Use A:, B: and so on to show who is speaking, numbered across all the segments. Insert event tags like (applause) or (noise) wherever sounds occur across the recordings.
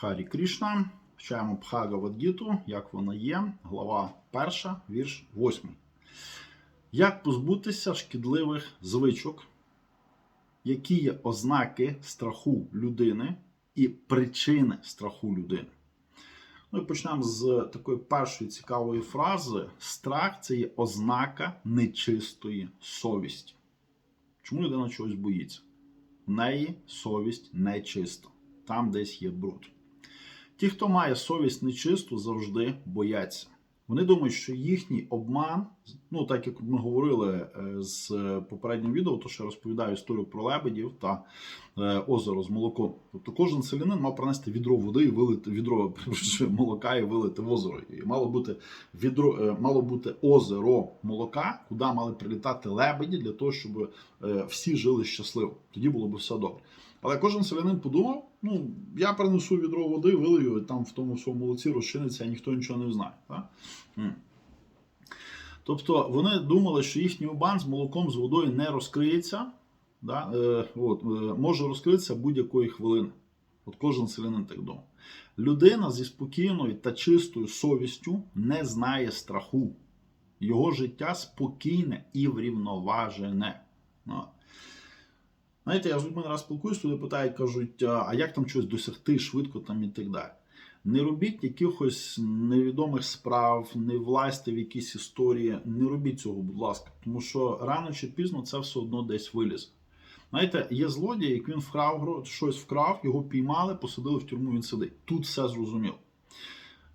A: Харі Крішна. Вчаємо Бхагавадгіту, як вона є, глава 1, вірш 8. Як позбутися шкідливих звичок, які є ознаки страху людини і причини страху людини? Ну і почнемо з такої першої цікавої фрази: страх це є ознака нечистої совісті. Чому людина чогось боїться? В неї совість нечиста, там десь є бруд. Ті, хто має совість нечисту, завжди бояться. Вони думають, що їхній обман, ну так як ми говорили е, з попереднім відео, то що я розповідаю історію про лебедів та е, озеро з молоком. Тобто кожен селянин мав принести відро води і вилити відро (laughs) молока і вилити в озеро. І мало бути відро, е, мало бути озеро молока, куди мали прилітати лебеді для того, щоб всі жили щасливо. Тоді було б все добре. Але кожен селянин подумав: ну, я принесу відро води, вилию, там в тому своєму молоці розчиниться, а ніхто нічого не знає. Тобто вони думали, що їхній обан з молоком з водою не розкриється, да? е, от, е, може розкритися будь-якої хвилини. От кожен селянин так думав. Людина зі спокійною та чистою совістю не знає страху. Його життя спокійне і врівноважене. Знаєте, я з людьми раз спілкуюсь, люди питають, кажуть, а а як там щось досягти швидко там і так далі. Не робіть якихось невідомих справ, не влазьте в якісь історії, не робіть цього, будь ласка, тому що рано чи пізно це все одно десь вилізе. Знаєте, є злодій, як він вкрав щось вкрав, його піймали, посадили в тюрму, він сидить. Тут все зрозуміло.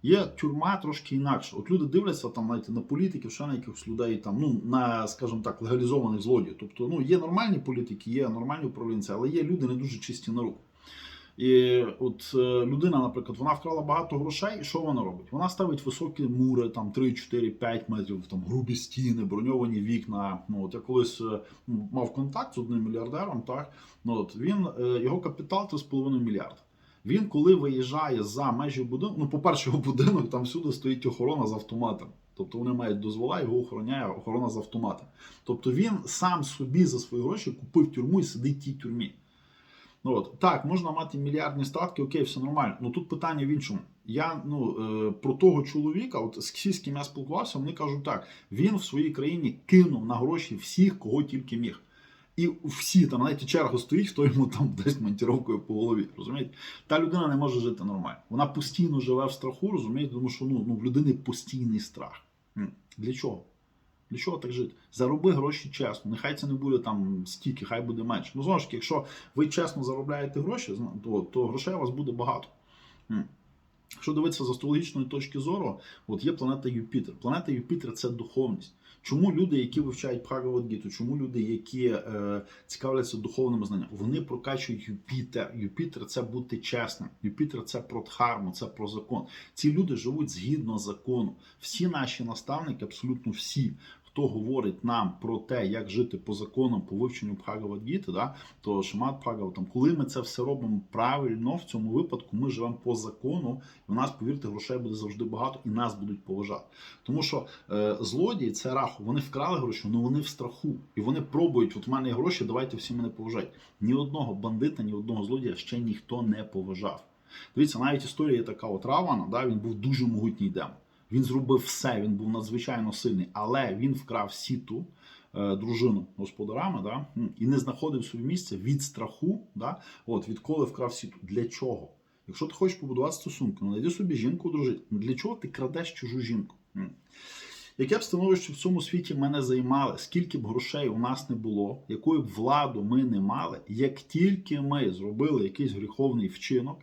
A: Є тюрма трошки інакше. От люди дивляться там знаєте, на політиків, ще на якихось людей, там, ну, на, скажімо так, легалізованих злодіїв. Тобто, ну, є нормальні політики, є нормальні управлінці, але є люди не дуже чисті на руку. І от е, людина, наприклад, вона вкрала багато грошей, і що вона робить? Вона ставить високі мури, там 3, 4, 5 метрів, там грубі стіни, броньовані вікна. Ну, от я колись е, мав контакт з одним мільярдером, так, ну, от, він, е, його капітал 3,5 мільярда. Він, коли виїжджає за межі будинку, ну, по-перше, будинок там всюди стоїть охорона з автоматом. Тобто вони мають дозвола, його охороняє охорона з автоматом. Тобто він сам собі за свої гроші купив тюрму і сидить в тій тюрмі. Ну, от. Так, можна мати мільярдні статки, окей, все нормально. Ну тут питання в іншому. Я ну, е, про того чоловіка, от всі, з ким я спілкувався, вони кажуть так: він в своїй країні кинув на гроші всіх, кого тільки міг. І всі там, навіть черга стоїть, хто йому там (laughs) дасть монтіровкою по голові. Розумієте? Та людина не може жити нормально. Вона постійно живе в страху, розумієте, тому що ну, ну, в людини постійний страх. Для чого? Для чого так жити? Зароби гроші чесно. Нехай це не буде там стільки, хай буде менше. Ну, знову ж таки, якщо ви чесно заробляєте гроші, то, то грошей у вас буде багато. Якщо дивитися з астрологічної точки зору, от є планета Юпітер. Планета Юпітер це духовність. Чому люди, які вивчають Бхагавадгіту, чому люди, які е, цікавляться духовними знаннями, вони прокачують Юпітер. Юпітер це бути чесним. Юпітер це про дхарму, це про закон. Ці люди живуть згідно закону. Всі наші наставники, абсолютно всі, хто говорить нам про те, як жити по законам, по вивченню Бхагавадгіти, да, то Шимат Бхагав, там, коли ми це все робимо правильно, в цьому випадку ми живемо по закону, і у нас, повірте, грошей буде завжди багато, і нас будуть поважати. Тому що е, злодії це раху, вони вкрали гроші, але вони в страху. І вони пробують, от в мене є гроші, давайте всі мене поважають. Ні одного бандита, ні одного злодія ще ніхто не поважав. Дивіться, навіть історія є така от Равана, да, він був дуже могутній демон. Він зробив все, він був надзвичайно сильний, але він вкрав сіту, е, дружину господарами, да, і не знаходив собі місця від страху, да, от, відколи вкрав сіту. Для чого? Якщо ти хочеш побудувати стосунки, ну знайди собі жінку дружити. Ну, для чого ти крадеш чужу жінку? Яке б становище в цьому світі мене займали, скільки б грошей у нас не було, якою б владу ми не мали, як тільки ми зробили якийсь гріховний вчинок,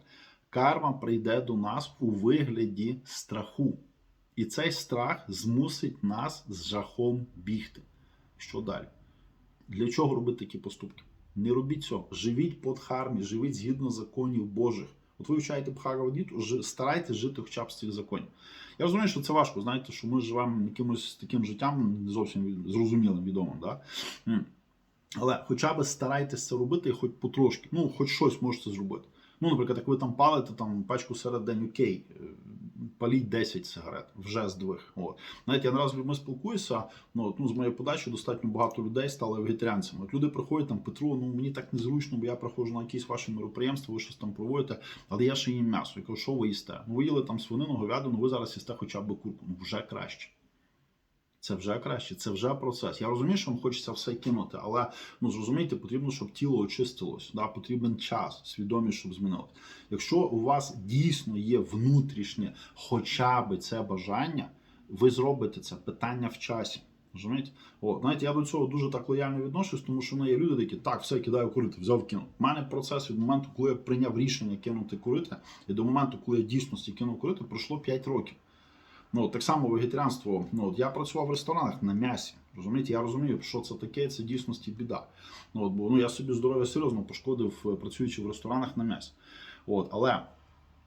A: карма прийде до нас у вигляді страху. І цей страх змусить нас з жахом бігти. Що далі? Для чого робити такі поступки? Не робіть цього. Живіть по дхармі, живіть згідно законів Божих. От ви вивчаєте Бхагавадгіту, жи- старайтесь жити хоча б з цих законів. Я розумію, що це важко, знаєте, що ми живемо якимось таким життям не зовсім зрозумілим, відомим. Да? Але хоча б старайтесь це робити, хоч потрошки, ну, хоч щось можете зробити. Ну, наприклад, як ви там палите там пачку серед день, окей, е, паліть 10 сигарет вже здвиг. От. Навіть я наразі раз людьми спілкуюся. Ну, ну, з моєї подачі достатньо багато людей стали вегетаріанцями. От люди приходять там, Петро, ну мені так незручно, бо я приходжу на якісь ваші мероприємства, ви щось там проводите, але я ще їм м'ясо. Я кажу, що ви їсте? Ну, ви їли там свинину, говядину, ви зараз їсте хоча б курку. Ну вже краще. Це вже краще, це вже процес. Я розумію, що вам хочеться все кинути, але ну зрозумійте, потрібно, щоб тіло очистилось. Да? Потрібен час, свідомість, щоб змінилось. Якщо у вас дійсно є внутрішнє, хоча б це бажання, ви зробите це питання в часі. Розумієте? О, знаєте, я до цього дуже так лояльно відношусь, тому що в мене є люди, які так, все кидаю курити, взяв кинув. У мене процес від моменту, коли я прийняв рішення кинути курити, і до моменту, коли я дійсності кинув курити, пройшло 5 років. Ну, так само вегетаріанство. Ну, от я працював в ресторанах на м'ясі. Розумієте, я розумію, що це таке, це дійсності біда. Ну, от, бо ну, я собі здоров'я серйозно пошкодив, е, працюючи в ресторанах на м'ясі. От, але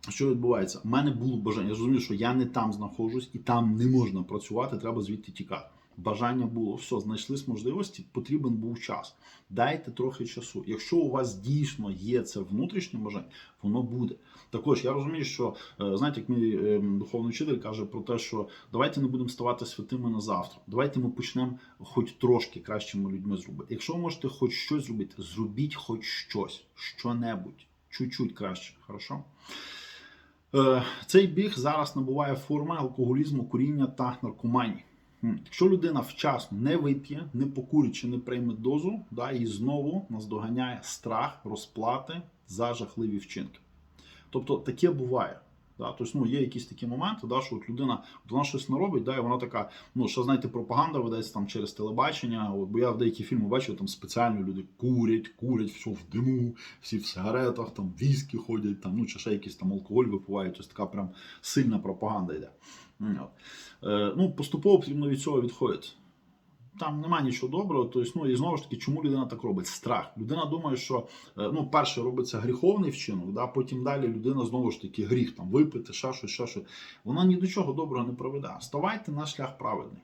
A: що відбувається? У мене було бажання. Я розумію, що я не там знаходжусь і там не можна працювати, треба звідти тікати. Бажання було, все, знайшлись можливості, потрібен був час. Дайте трохи часу. Якщо у вас дійсно є це внутрішнє бажання, воно буде. Також я розумію, що е, знаєте, як мій е, духовний вчитель каже про те, що давайте не будемо ставати святими на завтра. Давайте ми почнемо хоч трошки кращими людьми зробити. Якщо ви можете хоч щось зробити, зробіть хоч щось, що-небудь, чуть-чуть краще. Хорошо? Е, Цей біг зараз набуває форми алкоголізму, куріння та наркоманії. Якщо людина вчасно не вип'є, не покурить чи не прийме дозу, да, і знову наздоганяє страх, розплати за жахливі вчинки. Тобто таке буває. Да? Тобто, ну, є якісь такі моменти, да, що от людина вона щось не робить, да, і вона така, ну що знаєте, пропаганда ведеться там через телебачення. От, бо я в деякі фільми бачив, там спеціально люди курять, курять, все в диму, всі в сигаретах, там віскі ходять, там, ну, чи ще якийсь там алкоголь випивають. Ось така прям сильна пропаганда йде. Е, ну, поступово потрібно від цього відходити. Там немає нічого доброго. Тобто, ну і знову ж таки, чому людина так робить? Страх. Людина думає, що е, ну, перше робиться гріховний вчинок, да, потім далі людина знову ж таки гріх там випити, ще щось, ще щось. Вона ні до чого доброго не проведе. Ставайте на шлях праведний.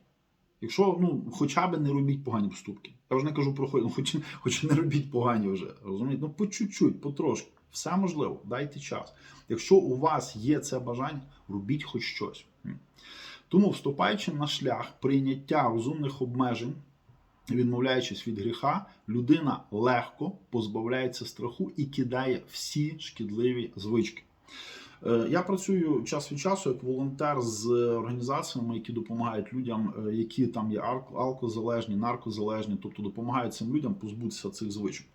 A: Якщо ну, хоча б не робіть погані поступки. Я вже не кажу про ну, хоч, хоч не робіть погані вже. Розумієте? Ну по чуть-чуть, потрошки. Все можливо, дайте час. Якщо у вас є це бажання, робіть хоч щось. Тому, вступаючи на шлях прийняття розумних обмежень, відмовляючись від гріха, людина легко позбавляється страху і кидає всі шкідливі звички. Е, Я працюю час від часу як волонтер з організаціями, які допомагають людям, е, які там є алкозалежні, наркозалежні, тобто допомагають цим людям позбутися цих звичок.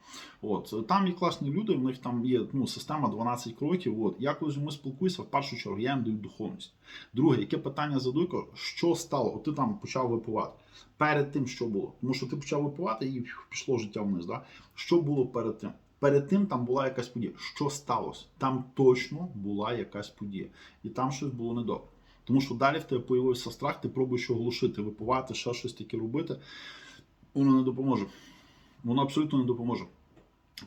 A: От е, там є класні люди, в них там є ну, система 12 кроків. От я коли з ними спілкуюся, в першу чергу я їм даю духовність. Друге, яке питання задаю, що стало? От ти там почав випивати. Перед тим, що було? Тому що ти почав випивати і пішло життя вниз. Да? Що було перед тим? Перед тим там була якась подія. Що сталося? Там точно була якась подія. І там щось було недобре. Тому що далі в тебе появився страх, ти пробуєш його глушити, випивати, ще щось таке робити. Воно не допоможе. Воно абсолютно не допоможе.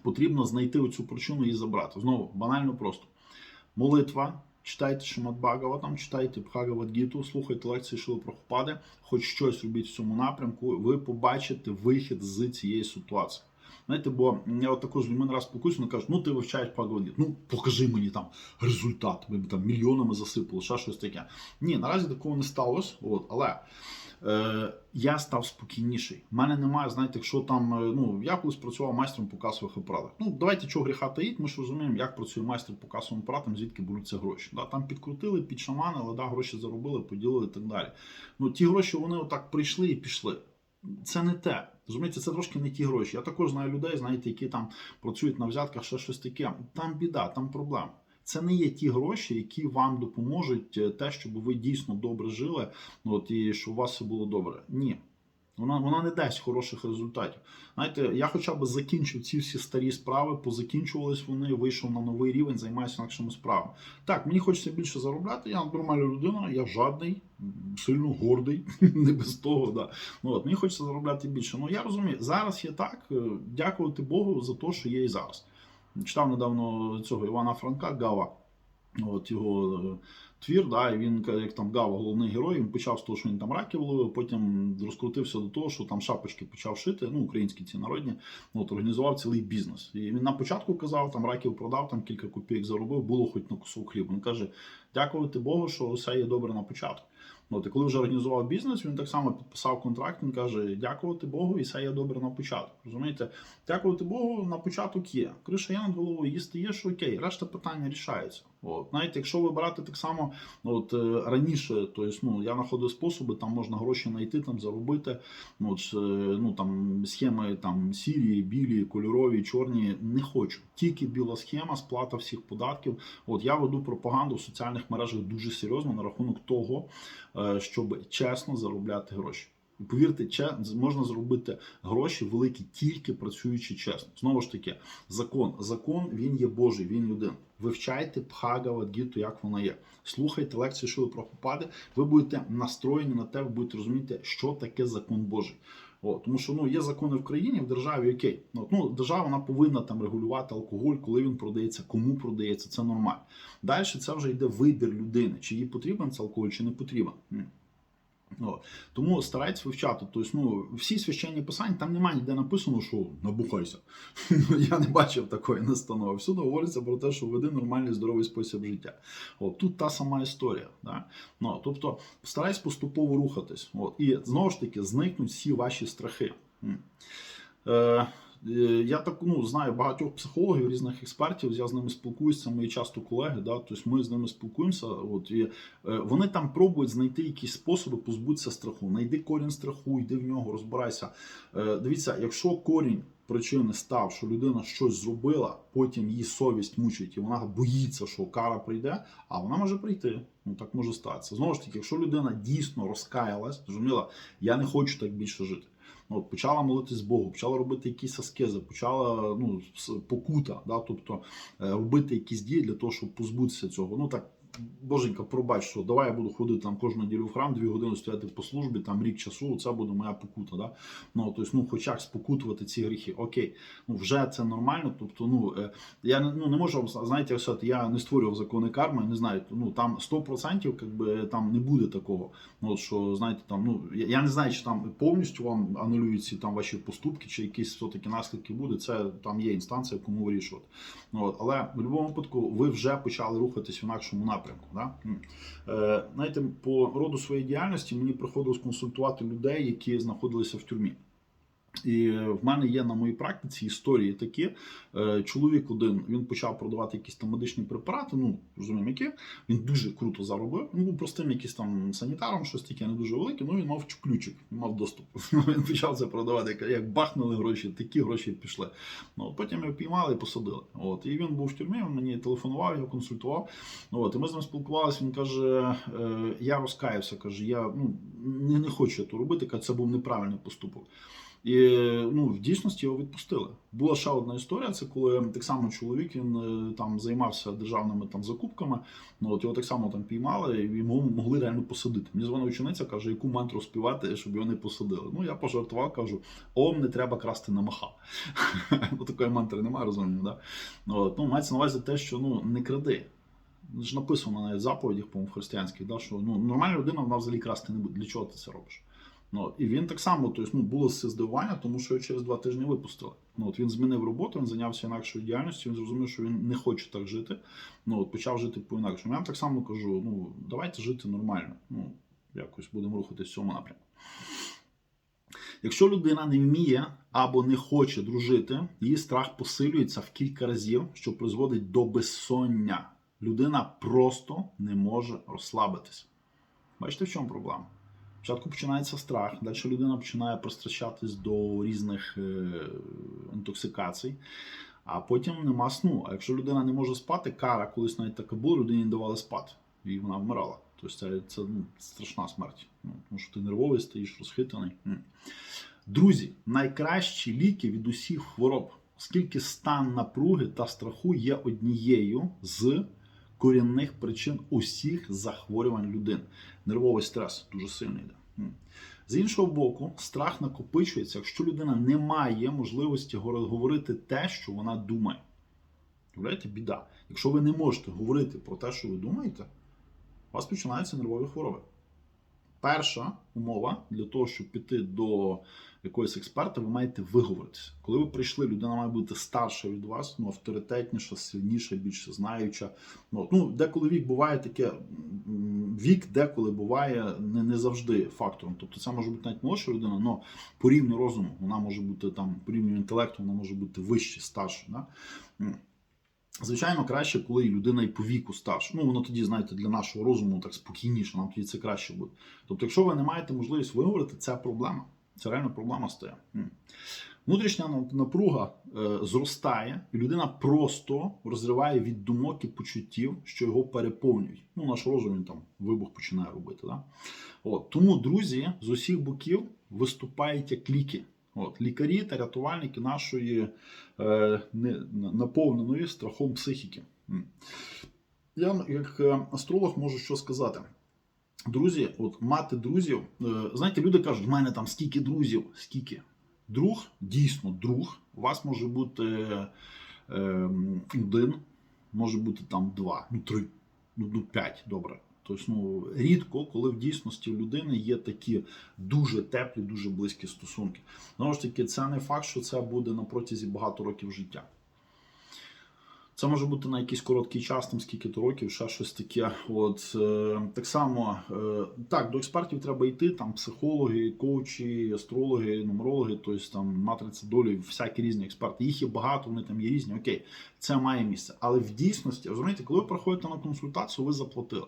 A: Потрібно знайти оцю причину і забрати. Знову банально просто. Молитва. Читайте Шимат Бхагаватам, читайте Бхагавадгіту, слухайте лекції Шили Прохопади, хоч щось робіть в цьому напрямку, ви побачите вихід з цієї ситуації. Знаєте, бо я от також з людьми не раз вони кажуть, ну ти вивчаєш Бхагавадгіту, ну покажи мені там результат, ми б там мільйонами засипали, ще щось таке. Ні, наразі такого не сталося, от, але е, я став спокійніший. У мене немає, знаєте, якщо там, е, ну, я колись працював майстром по касових апаратах. Ну, давайте чого гріха таїть, ми ж розуміємо, як працює майстер по касовим апаратам, звідки беруться гроші. Да, там підкрутили, підшаманили, да, гроші заробили, поділили і так далі. Ну, ті гроші вони отак прийшли і пішли. Це не те. Розумієте, це трошки не ті гроші. Я також знаю людей, знаєте, які там працюють на взятках, ще щось таке. Там біда, там проблема. Це не є ті гроші, які вам допоможуть е, те, щоб ви дійсно добре жили, от, і щоб у вас все було добре. Ні. Вона, вона не дасть хороших результатів. Знаєте, я хоча б закінчив ці всі старі справи, позакінчувались вони, вийшов на новий рівень, займаюся інакшими справами. Так, мені хочеться більше заробляти. Я нормальна людина, я жадний, сильно гордий, (laughs) не без того. Да. Ну, от, мені хочеться заробляти більше. Ну я розумію, зараз є так. е, Дякувати Богу за те, що є і зараз. Читав недавно цього Івана Франка Гава. От його е, твір, да, і він як там Гава, головний герой, він почав з того, що він там раків ловив, потім розкрутився до того, що там шапочки почав шити, ну, українські ці народні, от, організував цілий бізнес. І він на початку казав, там раків продав, там кілька копійок заробив, було хоч на кусок хліба. Він каже, дякувати Богу, що все є добре на початку. От, і коли вже організував бізнес, він так само підписав контракт, він каже, дякувати Богу, і все є добре на початку. Розумієте? Дякувати Богу, на початок є. Криша є над головою, їсти є, що окей, решта питання рішаються. От, знаєте, якщо ви брати так само, от е, раніше, то есть, ну, я знаходив способи, там можна гроші знайти, там заробити. Ну, От, е, ну там схеми там сірі, білі, кольорові, чорні. Не хочу. Тільки біла схема, сплата всіх податків. От я веду пропаганду в соціальних мережах дуже серйозно на рахунок того, е, щоб чесно заробляти гроші. Повірте, можна зробити гроші великі тільки працюючи чесно. Знову ж таки, закон. Закон він є Божий, він людина. Вивчайте Бхагавадгіту, як вона є. Слухайте лекції Шили Прабхупади, ви будете настроєні на те, ви будете розуміти, що таке закон Божий. О, тому що ну є закони в країні, в державі окей. Ну, ну держава вона повинна там регулювати алкоголь, коли він продається, кому продається, це нормально. Далі це вже йде вибір людини, чи їй потрібен цей алкоголь, чи не потрібен. От. Тому старайтесь вивчати. Тобто, ну, всі священні писання, там немає ніде написано, що набухайся. (laughs) Я не бачив такої настанови. Всюди говориться про те, що веди нормальний здоровий спосіб життя. От, тут та сама історія. Да? Ну, тобто, старайтесь поступово рухатись. От. І знову ж таки, зникнуть всі ваші страхи. Я так ну, знаю багатьох психологів, різних експертів, я з ними спілкуюся, мої часто колеги, да, тобто ми з ними спілкуємося. От, і, е, вони там пробують знайти якісь способи позбутися страху. Найди корінь страху, йди в нього, розбирайся. Е, дивіться, якщо корінь причини став, що людина щось зробила, потім її совість мучить, і вона боїться, що кара прийде, а вона може прийти. Ну так може статися. Знову ж таки, якщо людина дійсно розкаялась, зрозуміла, я не хочу так більше жити. От, почала молитись Богу, почала робити якісь аскези, почала ну, покута, да, тобто е, робити якісь дії для того, щоб позбутися цього. Ну так, боженька, пробач, що давай я буду ходити там кожну неділю в храм, дві години стояти по службі, там рік часу, це буде моя покута. Да? Ну, тобто, ну, хоча б спокутувати ці гріхи. Окей, ну вже це нормально. Тобто, ну е, я ну, не можу знаєте, як я не створював закони карми, не знаю. Ну там 100% как би, там не буде такого. Ну, от що знаєте, там ну я, я не знаю, чи там повністю вам анулюють ці там ваші поступки, чи якісь все-таки наслідки буде. Це там є інстанція, кому вирішувати. Ну, от, але в будь-якому випадку ви вже почали рухатись в інакшому напрямку. Да? М. Е, знаєте, по роду своєї діяльності мені приходилось консультувати людей, які знаходилися в тюрмі. І в мене є на моїй практиці історії такі. Е, Чоловік один він почав продавати якісь там медичні препарати, ну розуміємо, які. Він дуже круто заробив. Він був простим якийсь там санітаром, щось таке не дуже велике. Ну він мав ключик, мав доступ. (laughs) Він почав це продавати. Як- бахнули гроші, такі гроші пішли. Ну потім його піймали і посадили. От і він був в тюрмі. Він мені телефонував, його консультував. От і ми з ним спілкувалися. Він каже: е, я розкаявся. каже, я ну не, не хочу то робити. Каже, це був неправильний поступок. І ну, в дійсності його відпустили. Була ще одна історія. Це коли так само чоловік він е, там займався державними там закупками. Ну от його так само там піймали, і йому могли реально посадити. Мені дзвонила учениця, каже, яку мантру співати, щоб його не посадили. Ну я пожартував, кажу: ом, не треба красти на маха. (laughs) ну такої мантри немає, розумію, да? От, ну, мається на увазі те, що ну не кради. Ж написано в заповідях, по-моєму, християнських, да, що ну, нормальна людина вона взагалі красти не буде. Для чого ти це робиш? Ну, і він так само, тобто, ну, було здивування, тому що його через два тижні випустили. Ну, от, він змінив роботу, він зайнявся інакшою діяльністю, він зрозумів, що він не хоче так жити. Ну, от, почав жити по-інакшому. Я так само кажу: ну, давайте жити нормально. Ну, якось будемо рухатись в цьому напрямку. Якщо людина не вміє або не хоче дружити, її страх посилюється в кілька разів, що призводить до безсоння. Людина просто не може розслабитися. Бачите, в чому проблема? Спочатку починається страх, далі людина починає пристращатись до різних е, інтоксикацій, а потім нема сну. А якщо людина не може спати, кара колись навіть така була, людині не давали спати, і вона вмирала. Тобто це, це ну, страшна смерть. Ну, тому що ти нервовий стоїш, розхитаний. Друзі, найкращі ліки від усіх хвороб, оскільки стан напруги та страху є однією з корінних причин усіх захворювань людини. Нервовий стрес дуже сильний йде. З іншого боку, страх накопичується, якщо людина не має можливості говорити те, що вона думає. Уявляєте, біда. Якщо ви не можете говорити про те, що ви думаєте, у вас починаються нервові хвороби. Перша умова для того, щоб піти до якогось експерта, ви маєте виговоритися. Коли ви прийшли, людина має бути старша від вас, ну, авторитетніша, сильніша, більше знаюча. Ну, ну, деколи вік буває таке, вік деколи буває не, не завжди фактором. Тобто це може бути навіть молодша людина, але по рівню розуму вона може бути там, по рівню інтелекту, вона може бути вище, старша. Да? Звичайно, краще, коли людина і по віку старша. Ну, воно тоді, знаєте, для нашого розуму так спокійніше, нам тоді це краще буде. Тобто, якщо ви не маєте можливість виговорити, це проблема. Це реально проблема стає. Внутрішня напруга е, зростає, і людина просто розриває від думок і почуттів, що його переповнюють. Ну, наш розум він там вибух починає робити. Да? От. Тому друзі з усіх боків виступають як ліки. От, лікарі та рятувальники нашої е, не, наповненої страхом психіки. Я, як е, астролог, можу що сказати. Друзі, от мати друзів, е, знаєте, люди кажуть, в мене там стільки друзів, скільки. Друг, дійсно друг. У вас може бути е, один, може бути там два, ну три, ну, ну п'ять, добре. Тобто, ну, рідко, коли в дійсності в людини є такі дуже теплі, дуже близькі стосунки. Знову ж таки, це не факт, що це буде на протязі багато років життя. Це може бути на якийсь короткий час, там скільки-то років, ще щось таке. От е, так само, е, так, до експертів треба йти, там психологи, коучі, астрологи, нумерологи, тобто там матриця долі, всякі різні експерти. Їх є багато, вони там є різні. Окей, це має місце. Але в дійсності, розумієте, коли ви приходите на консультацію, ви заплатили.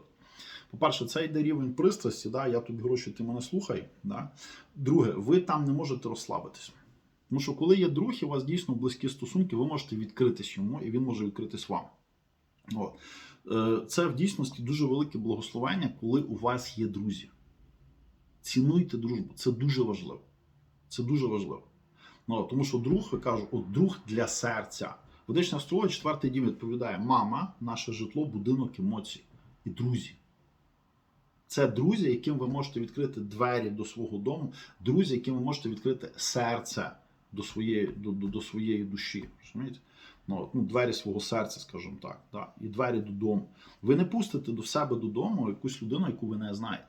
A: По-перше, це йде рівень пристрасті, да, я тобі гроші, ти мене слухай. Да. Друге, ви там не можете розслабитися. Тому що коли є друг, і у вас дійсно близькі стосунки, ви можете відкритись йому, і він може відкритись вам. От. Е, Це в дійсності дуже велике благословення, коли у вас є друзі. Цінуйте дружбу, це дуже важливо. Це дуже важливо. Ну, тому що друг, я кажу, от друг для серця. Ведична астрологія, четвертий дім відповідає: мама, наше житло, будинок, емоції і друзі. Це друзі, яким ви можете відкрити двері до свого дому, друзі, яким ви можете відкрити серце до своєї, до, до, до своєї душі. розумієте? Ну, ну, двері свого серця, скажімо так, да? і двері додому. Ви не пустите до себе додому якусь людину, яку ви не знаєте.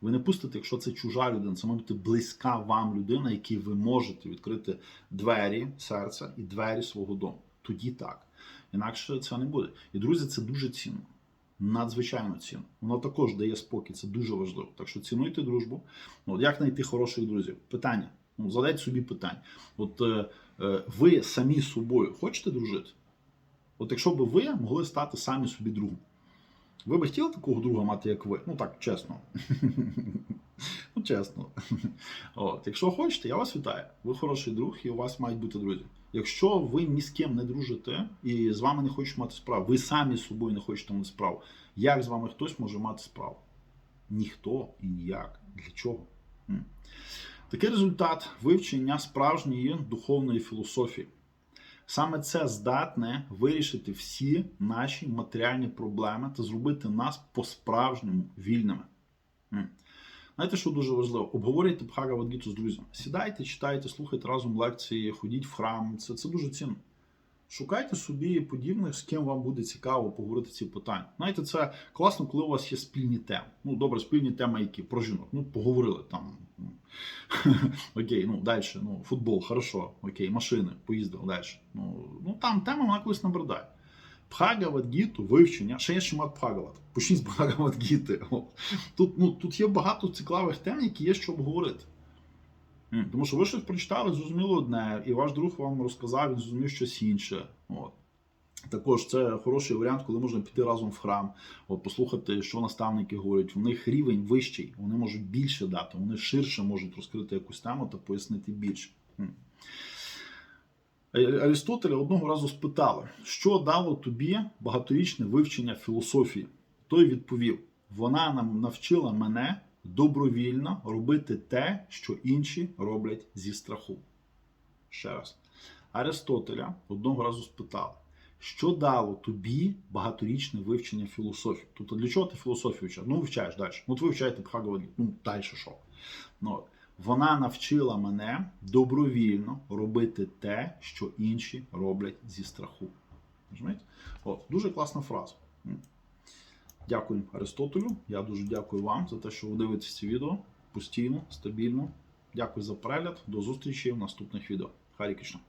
A: Ви не пустите, якщо це чужа людина, це має бути близька вам людина, якій ви можете відкрити двері серця і двері свого дому. Тоді так. Інакше це не буде. І друзі, це дуже цінно. Надзвичайно цінно. Воно також дає спокій, це дуже важливо. Так що цінуйте дружбу. От як знайти хороших друзів? Питання. Ну, задайте собі питання. От е, е, ви самі з собою хочете дружити? От якщо б ви могли стати самі собі другом, ви б хотіли такого друга мати, як ви? Ну так, чесно. (laughs) Ну, чесно. (laughs) От, якщо хочете, я вас вітаю. Ви хороший друг, і у вас мають бути друзі. Якщо ви ні з ким не дружите і з вами не хочуть мати справу, ви самі з собою не хочете мати справу, як з вами хтось може мати справу? Ніхто і ніяк. Для чого? Такий результат вивчення справжньої духовної філософії. Саме це здатне вирішити всі наші матеріальні проблеми та зробити нас по-справжньому вільними. Знаєте, що дуже важливо? Обговорюйте Бхагавадгіту з друзями. Сідайте, читайте, слухайте разом лекції, ходіть в храм. Це, це дуже цінно. Шукайте собі подібних, з ким вам буде цікаво поговорити ці питання. Знаєте, це класно, коли у вас є спільні теми. Ну, добре, спільні теми, які про жінок. Ну, поговорили там. (laughs) Окей, ну далі. Ну, футбол, хорошо, окей, машини, поїздили далі. Ну, ну там тема вона колись набридає. Бхагавадгіту, вивчення, ще є шмат Бхагават. Почніть з Бхагавадгіти. От. Тут, ну, тут є багато цікавих тем, які є що обговорити. Тому що ви щось прочитали, зрозуміло одне, і ваш друг вам розказав, він зрозумів щось інше. От. Також це хороший варіант, коли можна піти разом в храм, от, послухати, що наставники говорять. У них рівень вищий, вони можуть більше дати, вони ширше можуть розкрити якусь тему та пояснити більше. М. Е, Арістотеля одного разу спитали, що дало тобі багаторічне вивчення філософії. Той відповів: вона нам навчила мене добровільно робити те, що інші роблять зі страху. Ще раз. Аристотеля одного разу спитали, що дало тобі багаторічне вивчення філософії? Тобто для чого ти філософію вивчаєш? Ну, вивчаєш далі. Ну, от ви вивчаєте Бхагавадгіту. Ну, далі що? Ну, от. Вона навчила мене добровільно робити те, що інші роблять зі страху. От, дуже класна фраза. Дякую Аристотелю. Я дуже дякую вам за те, що ви дивитесь ці відео постійно, стабільно. Дякую за перегляд. До зустрічі в наступних відео. Харі Кришна.